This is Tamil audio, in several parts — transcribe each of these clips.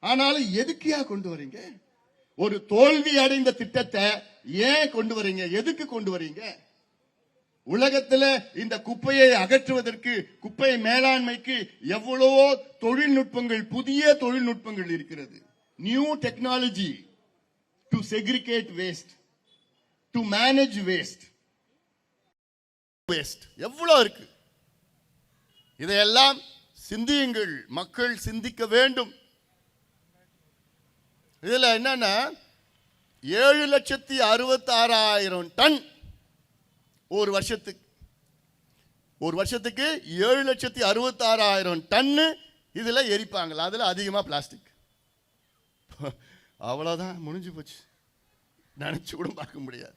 ஆனாலும் எதுக்கியா கொண்டு வரீங்க? ஒரு தோல்வி அடைந்த திட்டத்தை ஏன் கொண்டு வரீங்க? எதுக்கு கொண்டு வரீங்க? உலகத்துல இந்த குப்பையை அகற்றுவதற்கு குப்பை மேலாண்மைக்கு எவ்வளவோ தொழில்நுட்பங்கள் புதிய தொழில்நுட்பங்கள் இருக்கிறது. New technology to segregate waste to manage waste waste எவ்வளோ இருக்கு? இதையெல்லாம் சிந்தியுங்கள். மக்கள் சிந்திக்க வேண்டும். இதில் என்னென்னா ஏழு லட்சத்தி அறுபத்தாறாயிரம் டன் ஒரு வருஷத்துக்கு. ஒரு வருஷத்துக்கு ஏழு லட்சத்தி அறுபத்தாறாயிரம் டன்னு இதில் எரிப்பாங்களா? அதில் அதிகமாக பிளாஸ்டிக். அவ்வளோதான் முடிஞ்சு போச்சு. நினச்சி கூட பார்க்க முடியாது.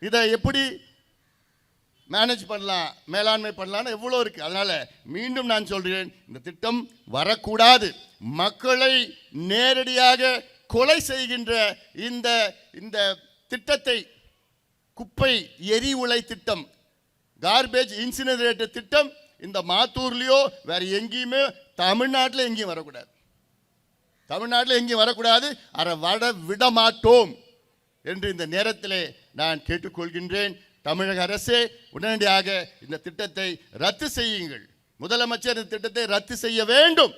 இதை எப்படி மேனேஜ் பண்ணலாம்? மேலாண்மை பண்ணலாம்னு எவ்வளோ இருக்குது அதனால் மீண்டும் நான் சொல்கிறேன் இந்த திட்டம் வரக்கூடாது. மக்களை நேரடியாக கொலை செய்கின்ற இந்த இந்த திட்டத்தை குப்பை எரி உலை திட்டம் கார்பேஜ் இன்சினரேட்டர் திட்டம் இந்த மாத்தூர்லேயோ வேறு எங்கேயுமே தமிழ்நாட்டில் எங்கேயும் வரக்கூடாது. தமிழ்நாட்டில் எங்கேயும் வரக்கூடாது. அதை வர விட மாட்டோம் என்று இந்த நேரத்தில் நான் கேட்டுக்கொள்கின்றேன். தமிழக அரசே உடனடியாக இந்த திட்டத்தை ரத்து செய்யுங்கள். முதலமைச்சர் இந்த திட்டத்தை ரத்து செய்ய வேண்டும்.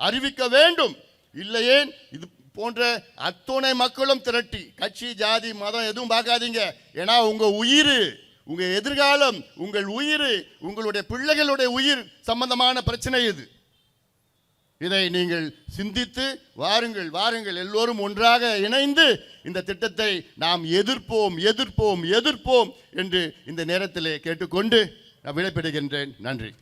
அறிவிக்க வேண்டும். இல்லையேன்? இது போன்ற அத்துணை மக்களும் திரட்டி கட்சி ஜாதி மதம் எதுவும் பார்க்காதீங்க. ஏன்னா உங்கள் உயிர் உங்கள் எதிர்காலம் உங்கள் உயிர் உங்களுடைய பிள்ளைகளுடைய உயிர் சம்பந்தமான பிரச்சனை இது. இதை நீங்கள் சிந்தித்து வாருங்கள் வாருங்கள். எல்லோரும் ஒன்றாக இணைந்து இந்த திட்டத்தை நாம் எதிர்ப்போம் எதிர்ப்போம் எதிர்ப்போம் என்று இந்த நேரத்திலே கேட்டுக்கொண்டு நான் விடைபெறுகின்றேன். நன்றி.